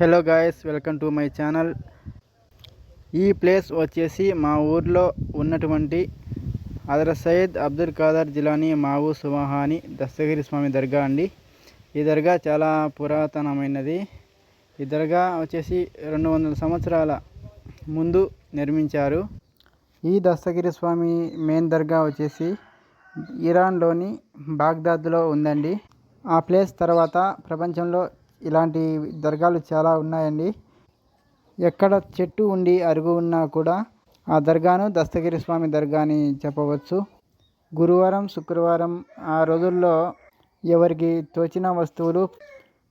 Hello guys welcome to my channel ఈ place వచ్చేసి మా ఊర్లో ఉన్నటువంటి అదర సయ్యద్ అబ్దుల్ ఖాదర్ జిలానీ మావు సుమహాని దస్తగిరి స్వామి దర్గా అండి. ఈ దర్గా చాలా పురాతనమైనది. ఈ దర్గా వచ్చేసి రెండు వందల సంవత్సరాల ముందు నిర్మించారు. ఈ దస్తగిరి స్వామి మెయిన్ దర్గా వచ్చేసి ఇరాన్లోని బాగ్దాద్లో ఉందండి. ఆ ప్లేస్ తర్వాత ప్రపంచంలో ఇలాంటి దర్గాలు చాలా ఉన్నాయండి. ఎక్కడ చెట్టు ఉండి అరుగు ఉన్నా కూడా ఆ దర్గాను దస్తగిరి స్వామి దర్గా అని చెప్పవచ్చు. గురువారం శుక్రవారం ఆ రోజుల్లో ఎవరికి తోచిన వస్తువులు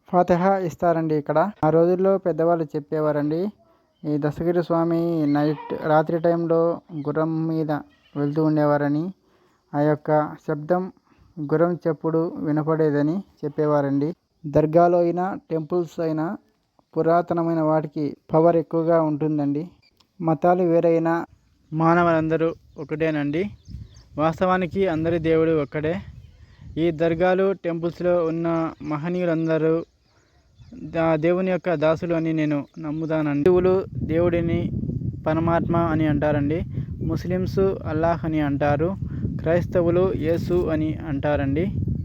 ఫాతిహా ఇస్తారండి ఇక్కడ. ఆ రోజుల్లో పెద్దవాళ్ళు చెప్పేవారండి ఈ దస్తగిరి స్వామి నైట్ రాత్రి టైంలో గుర్రం మీద వెళ్తూ ఉండేవారని ఆ యొక్క శబ్దం గుర్రం చెప్పుడు వినపడేదని చెప్పేవారండి. దర్గాలో అయినా టెంపుల్స్ అయినా పురాతనమైన వాటికి పవర్ ఎక్కువగా ఉంటుందండి. మతాలు వేరైనా మానవులందరూ ఒకటేనండి. వాస్తవానికి అందరి దేవుడు ఒక్కడే. ఈ దర్గాలు టెంపుల్స్లో ఉన్న మహనీయులందరూ దా దేవుని యొక్క దాసులు అని నేను నమ్ముతానండి. హిందువులు దేవుడిని పరమాత్మ అని అంటారండి. ముస్లిమ్స్ అల్లాహ్ అని అంటారు. క్రైస్తవులు యేసు అని అంటారండి.